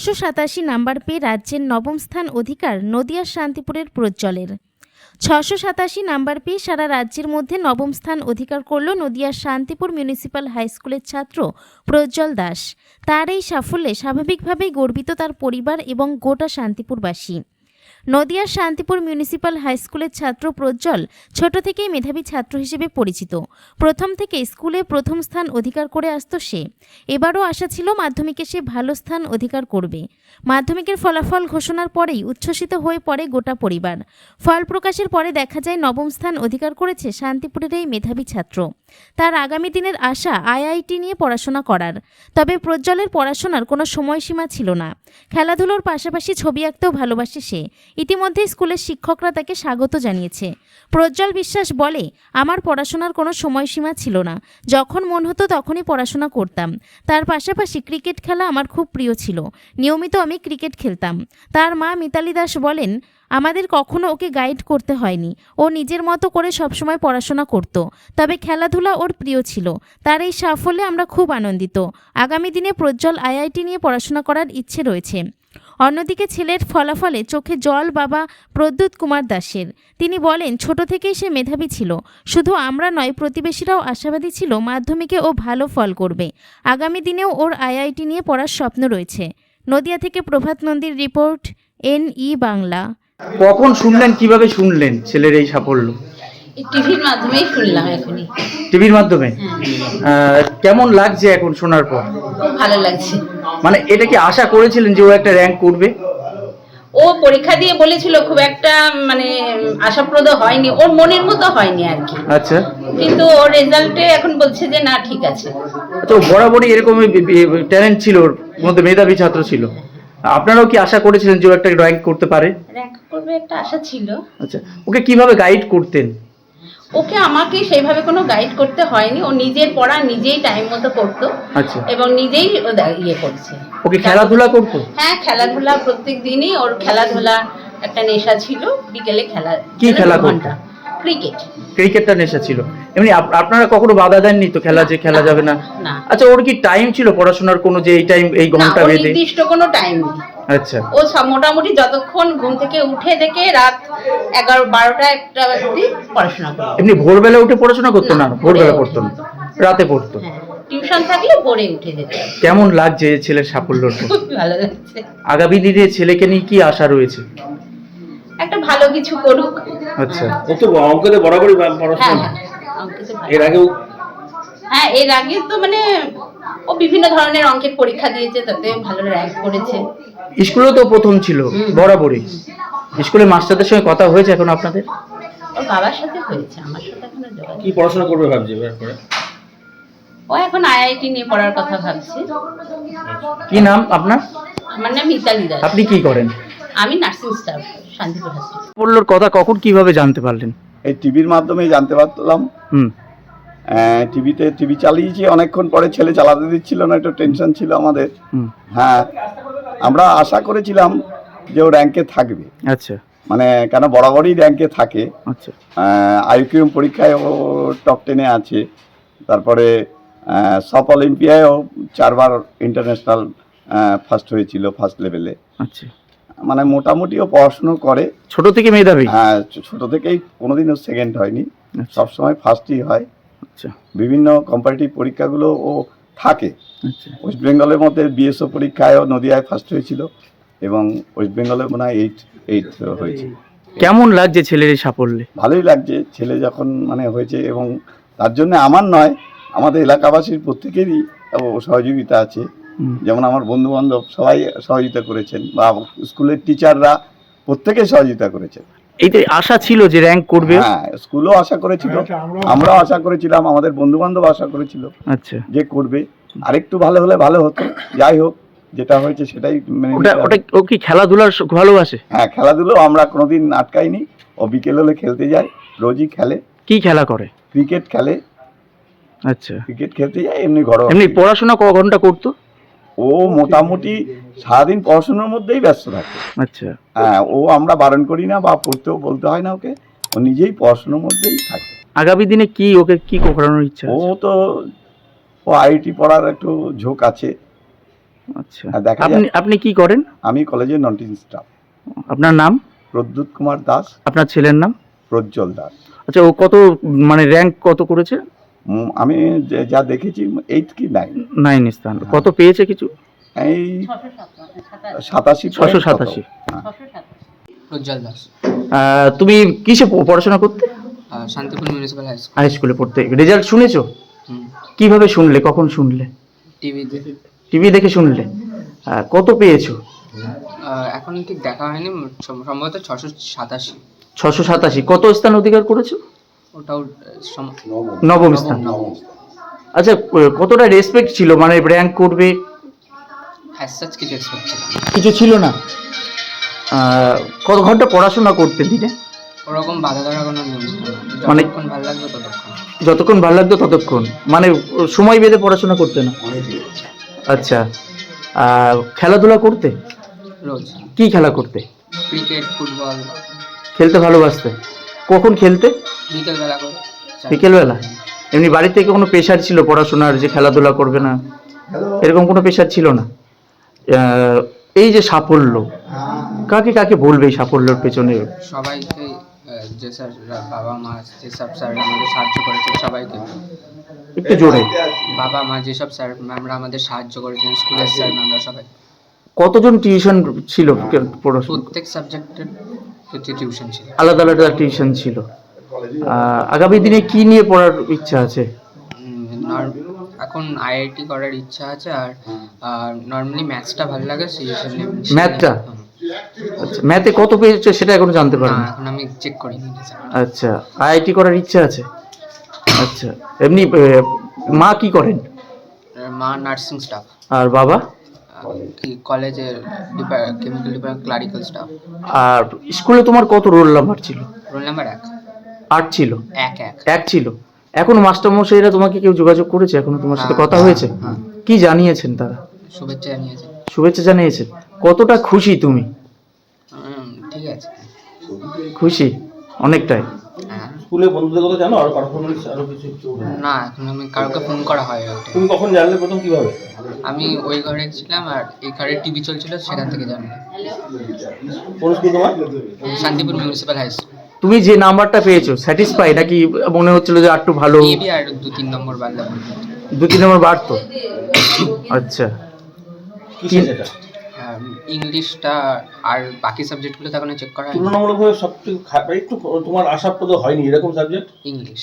ছশো সাতাশি নাম্বার পেয়ে রাজ্যের নবম স্থান অধিকার নদিয়ার শান্তিপুরের প্রজ্জ্বলের। ছশো সাতাশি নাম্বার পেয়ে সারা রাজ্যের মধ্যে নবম স্থান অধিকার করল নদিয়ার শান্তিপুর মিউনিসিপ্যাল হাই স্কুলের ছাত্র প্রজ্জ্বল দাস। তার এই সাফল্যে স্বাভাবিকভাবেই গর্বিত তার পরিবার এবং গোটা শান্তিপুরবাসী। নদিয়ার শান্তিপুর মিউনিসিপ্যাল হাই স্কুলের ছাত্র প্রজ্জ্বল ছোট থেকেই মেধাবী ছাত্র হিসেবে পরিচিত। প্রথম থেকে স্কুলে প্রথম স্থান অধিকার করে আসতো সে। এবারও আশা ছিল মাধ্যমিকে সে ভালো স্থান অধিকার করবে। মাধ্যমিকের ফলাফল ঘোষণার পরেই উচ্ছ্বসিত হয়ে পড়ে গোটা পরিবার। ফল প্রকাশের পরে দেখা যায় নবম স্থান অধিকার করেছে শান্তিপুরের এই মেধাবী ছাত্র। তার আগামী দিনের আশা আইআইটি নিয়ে পড়াশোনা করার। তবে প্রজ্জ্বলের পড়াশোনার কোনো সময়সীমা ছিল না। খেলাধুলোর পাশাপাশি ছবি আঁকতেও ভালোবাসে সে। ইতিমধ্যে স্কুলের শিক্ষকরা তাকে স্বাগত জানিয়েছে। প্রজ্জ্বল বিশ্বাস বলে, আমার পড়াশোনার কোনো সময়সীমা ছিল না। যখন মন হতো তখনই পড়াশোনা করতাম। তার পাশাপাশি ক্রিকেট খেলা আমার খুব প্রিয় ছিল। নিয়মিত আমি ক্রিকেট খেলতাম। তার মা মিতালি দাস বলেন, আমাদের কখনো ওকে গাইড করতে হয়নি। ও নিজের মতো করে সবসময় পড়াশোনা করত। তবে খেলাধুলা ওর প্রিয় ছিল। তার এই সাফল্যে আমরা খুব আনন্দিত। আগামী দিনে প্রজ্জ্বল আইআইটি নিয়ে পড়াশোনা করার ইচ্ছে রয়েছে। অন্যদিকে ছেলের ফলাফলে চোখে জল বাবা প্রদ্যুৎ কুমার দাসের। তিনি বলেন, ছোট থেকেই সে মেধাবী ছিল। শুধু আমরা নয়, প্রতিবেশীরাও আশাবাদী ছিল মাধ্যমিকে ও ভালো ফল করবে। আগামী দিনেও ওর আইআইটি নিয়ে পড়ার স্বপ্ন রয়েছে। নদিয়া থেকে প্রভাত নন্দীর রিপোর্ট এন ই বাংলা। কখন শুনলেন, কীভাবে শুনলেন ছেলের এই সাফল্য? টিভির মাধ্যমেই শুনলাম এখনই। টিভির মাধ্যমে? হ্যাঁ। কেমন লাগছে এখন শোনার পর? খুব ভালো লাগছে। মানে এটা কি আশা করেছিলেন যে ও একটা র্যাঙ্ক করবে? ও পরীক্ষা দিয়ে বলেছিল খুব একটা মানে আশাপ্রদ হয়নি। ওর মনের মতো হয়নি আর কি। আচ্ছা। কিন্তু ওর রেজাল্টে এখন বলছে যে না ঠিক আছে। ও বরাবরই এরকম ট্যালেন্ট ছিল ওর মধ্যে মেধাবী ছাত্র ছিল। আপনারাও কি আশা করেছিলেন যে ও একটা র্যাঙ্ক করতে পারে? র্যাঙ্ক করবে একটা আশা ছিল। আচ্ছা। ওকে কীভাবে গাইড করতেন? ওকে আমাকে সেইভাবে কোনো গাইড করতে হয়নি। ও নিজের পড়া নিজেই টাইম মতো করতো আচ্ছা। এবং নিজেই ইয়ে করছে। ওকে খেলাধুলা করতো? হ্যাঁ খেলাধুলা প্রত্যেক দিনই ওর খেলাধুলা একটা নেশা ছিল। বিকেলে খেলা কি খেলা? ঘণ্টা ক্রিকেট ক্রিকেটটা নেশা ছিল। এমনি আপনারা কখনো বাধা দেননি তো খেলা যে খেলা যাবে না? আচ্ছা ওর কি টাইম ছিল পড়াশোনার কোনো যে এই টাইম এই ঘণ্টা বেঁধে? নির্দিষ্ট কোনো টাইম নেই। আচ্ছা। ও মোটামুটি যতক্ষণ ঘুম থেকে উঠে থেকে রাত এগারো বারোটা একটা অবধি পড়াশোনা করতো। এমনি ভোরবেলা উঠে পড়াশোনা করতো না ভোরবেলা পড়তো না? রাতে পড়তো? হ্যাঁ টিউশন থাকলে ভোরে উঠে যেত। কেমন লাগছে ছেলের? খুব ভালো লাগছে। আগামী দিনে ছেলেকে নিয়ে কি আশা রয়েছে? একটা ভালো কিছু করুক। আচ্ছা। ও তো অঙ্কতে বরাবরই হ্যাঁ পড়াশোনা হ্যাঁ ভালো। এর আগেও হ্যাঁ এর আগে তো মানে ও বিভিন্ন ধরনের অঙ্কের পরীক্ষা দিয়েছে তাতে ভালো র্যাঙ্ক করেছে। স্কুলেও তো প্রথম ছিল বরাবরই। স্কুলে মাস্টারদের সঙ্গে কথা হয়েছে এখন আপনাদের? ওর বাবার সাথে হয়েছে আমার সাথে এখনও যোগাযোগ কি পড়াশোনা করবে ভাবছি এবার পরে ও এখন আইআইটি নিয়ে পড়ার কথা ভাবছে। কি নাম আপনার? আমার নাম মিতালি দাস। আপনি কি করেন? আমি নার্সিং স্টাফ শান্তিপুর হসপিটাল সাফল্যর কথা কখন কীভাবে জানতে পারলেন? এই টিভির মাধ্যমে জানতে পারলাম। হুম। টিভিতে টিভি চালিয়েছি অনেকক্ষণ পরে ছেলে চালাতে দিচ্ছিল না একটু টেনশন ছিল আমাদের। হ্যাঁ আমরা আশা করেছিলাম যে ও র্যাঙ্কে থাকবে। আচ্ছা। মানে কেন বরাবরই র্যাঙ্কে থাকে। আচ্ছা। আইকিউএম পরীক্ষায় ও টপ টেনে আছে। তারপরে সব অলিম্পিয়ায়ও চারবার ইন্টারন্যাশনাল ফার্স্ট হয়েছিল ফার্স্ট লেভেলে আচ্ছা। মানে মোটামুটিও পড়াশুনো করে। ছোট থেকে মেধাবী? হ্যাঁ ছোট থেকেই কোনোদিনও সেকেন্ড হয়নি। আচ্ছা। সবসময় ফার্স্টই হয়। আচ্ছা। বিভিন্ন কম্পারেটিভ পরীক্ষাগুলো ও থাকে। আচ্ছা। ওয়েস্ট বেঙ্গলের মধ্যে বিএসও পরীক্ষায়ও নদিয়ায় ফার্স্ট হয়েছিল এবং ওয়েস্ট বেঙ্গলে মনে হয় এইট এইট হয়েছে। কেমন লাগছে ছেলের এই সাফল্যে? ভালোই লাগছে। ছেলে যখন মানে হয়েছে এবং তার জন্য আমার নয় আমাদের এলাকাবাসীর প্রত্যেকেরই সহযোগিতা আছে। যেমন আমার বন্ধু বান্ধব সবাই সহযোগিতা করেছেন বা স্কুলের টিচাররা প্রত্যেকে সহযোগিতা করেছেন। এই তো আশা ছিল যে র্যাঙ্ক করবে? হ্যাঁ স্কুলও আশা করেছিল আমরাও আশা করেছিলাম আমাদের বন্ধু বান্ধব আশা করেছিল আচ্ছা। যে করবে। আরেকটু ভালো হলে ভালো হতো যাই হোক যেটা হয়েছে সেটাই মেনে ওটা ওটা ও কি খেলাধুলার ভালোবাসে হ্যাঁ খেলাধুলো আমরা কোনোদিন আটকাইনি ও বিকেল হলে খেলতে যায় রোজই খেলে। কি খেলা করে? ক্রিকেট খেলে। আচ্ছা। ক্রিকেট খেলতে যায় এমনি ঘরোয়া এমনি পড়াশোনা ক ঘণ্টা করতো? ও মোটামুটি সারাদিন পড়াশোনার মধ্যেই ব্যস্ত থাকে। আচ্ছা। হ্যাঁ ও আমরা বারণ করি না বা পড়তেও বলতে হয় না ওকে ও নিজেই পড়াশোনার মধ্যেই থাকে। আগামী দিনে কি ওকে কি করানোর ইচ্ছা ও তো ও আইটি পড়ার একটু ঝোঁক আছে। আচ্ছা। দেখা আপনি আপনি কি করেন? আমি কলেজের নন টিচিং স্টাফ। আপনার নাম? প্রদ্যুৎ কুমার দাস। আপনার ছেলের নাম? প্রজ্জ্বল দাস। আচ্ছা ও কত মানে র্যাঙ্ক কত করেছে? আমি যা দেখেছি এইট কি নাইন নাইন স্থান কত পেয়েছে কিছু? এই সাতাশি ছশো সাতাশি। হ্যাঁ। উজ্জ্বল দাস। তুমি কিসে পড়াশোনা করতে? Shantipur municipal high school high স্কুলে পড়তে। রেজাল্ট শুনেছো? হুম। কীভাবে শুনলে? কখন শুনলে? টিভিতে টিভি দেখে শুনলে। কত পেয়েছ? এখন ঠিক দেখা হয়নি। সম্ভবত ছশো সাতাশি। ছশো সাতাশি। কত স্থান অধিকার করেছ? ওটাও নবম স্থান। আচ্ছা কতটা রেসপেক্ট ছিল? মানে র্যাঙ্ক করবে? কিছু এক্সপেক্ট ছিল না। কিছু ছিল না। কত ঘণ্টা পড়াশোনা করতে দিনে ওরকম বাধা ধরা কোনো নিয়ম ছিল মানে- যতক্ষণ ভালো লাগবে ততক্ষণ। যতক্ষণ ভালো লাগতো ততক্ষণ। মানে সময় বেঁধে পড়াশোনা করতে না? আচ্ছা আর খেলাধুলা করতে? রোজ। কি খেলা করতে? ক্রিকেট ফুটবল খেলতে ভালোবাসতে? কখন খেলতে? বিকেলবেলা করে। বিকেলবেলা? এমনি বাড়ি থেকে কোনো প্রেশার ছিল পড়াশোনার যে খেলাধুলা করবে না? এরকম কোনো প্রেশার ছিল না? আহ, এই যে সাফল্য কাকে কাকে বলবে এই সাফল্যের পেছনে? সবাইকে যে স্যার বাবা মা যেসব স্যার আমাদের সাহায্য করেছেন সবাইকে। একটু জোরে। বাবা মা যেসব স্যার ম্যামরা আমাদের সাহায্য করেছেন স্কুলের স্যার ম্যামরা সবাই। কতজন টিউশন ছিল পড়াশোনা? প্রত্যেক সাবজেক্টের প্রতি টিউশন ছিল। আলাদা আলাদা টিউশন ছিল। আগামী দিনে কি নিয়ে পড়ার ইচ্ছা আছে? এখন আইআইটি করার ইচ্ছা আছে আর নর্মালি ম্যাথসটা ভালো লাগে সেই জন্য ম্যাথটা? আচ্ছা ম্যাথে কত পেয়েছে সেটা এখনও জানতে না এখন আমি চেক করিনি আচ্ছা আইআইটি করার ইচ্ছা আছে? আচ্ছা এমনি মা কি করেন? মা নার্সিং স্টাফ আর বাবা? কি কলেজের কেমিক্যাল ডিপার্টমেন্ট ক্লারিক্যাল স্টাফ আর স্কুলে তোমার কত রোল নাম্বার ছিল? রোল নাম্বার এক। আট ছিল? এক এক। এক ছিল? এখন মাস্টারমশাইরা তোমাকে কেউ যোগাযোগ করেছে? এখনও তোমার সাথে হ্যাঁ, কথা হ্যাঁ, হয়েছে? হ্যাঁ। কি জানিয়েছেন তারা? শুভেচ্ছা জানিয়েছে। শুভেচ্ছা জানিয়েছেন? কতটা খুশি তুমি? ঠিক আছে। খুশি? অনেকটাই। স্কুলে বন্ধুদের কথা জানো? আর পারফরমেন্স আরও কিছু না এখন আমি কাউকে ফোন করা হয় তুমি কখন জানলে প্রথম কীভাবে? আমি ওই ঘরে ছিলাম আর এই ঘরে টিভি চলছিল সেখান থেকে জানলাম কোন স্কুল তোমার? শান্তিপুর মিউনিসিপ্যাল হাই স্কুল তুমি যে নাম্বারটা পেয়েছ স্যাটিসফাই নাকি মনে হচ্ছিল যে একটু ভালো মেবি আর দু তিন নম্বর বাড়লে ভালো দু তিন নম্বর বাড়তো আচ্ছা। কিসে সেটা? ইংলিশটা আর বাকি সাবজেক্টগুলো তখন চেক করা হয়নি। তুলনামূলকভাবে সবথেকে খারাপ একটু তোমার আশাপ্রদ হয়নি এরকম সাবজেক্ট ইংলিশ।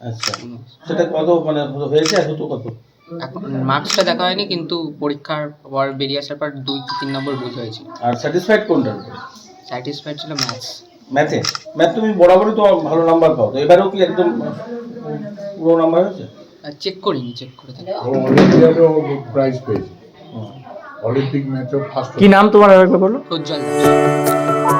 আচ্ছা। সেটা কত মানে হয়েছে আর হতো কত? এখন মার্কসটা দেখা হয়নি কিন্তু পরীক্ষার পর বেরিয়ে আসার পর দুই কি তিন নম্বর বুঝ হয়েছিল আর স্যাটিসফাইড কোনটার স্যাটিসফাইড ছিল ম্যাথস ম্যাথে ম্যাথ তুমি বরাবরই তো ভালো নাম্বার পাও তো এবারেও কি একদম পুরো নাম্বার হয়েছে? চেক করিনি চেক করে প্রাইজ পেয়েছে। অলিম্পিক ম্যাচেও ফার্স্ট কি নাম তোমার আরেকবার বলো? উজ্জ্বল দাস।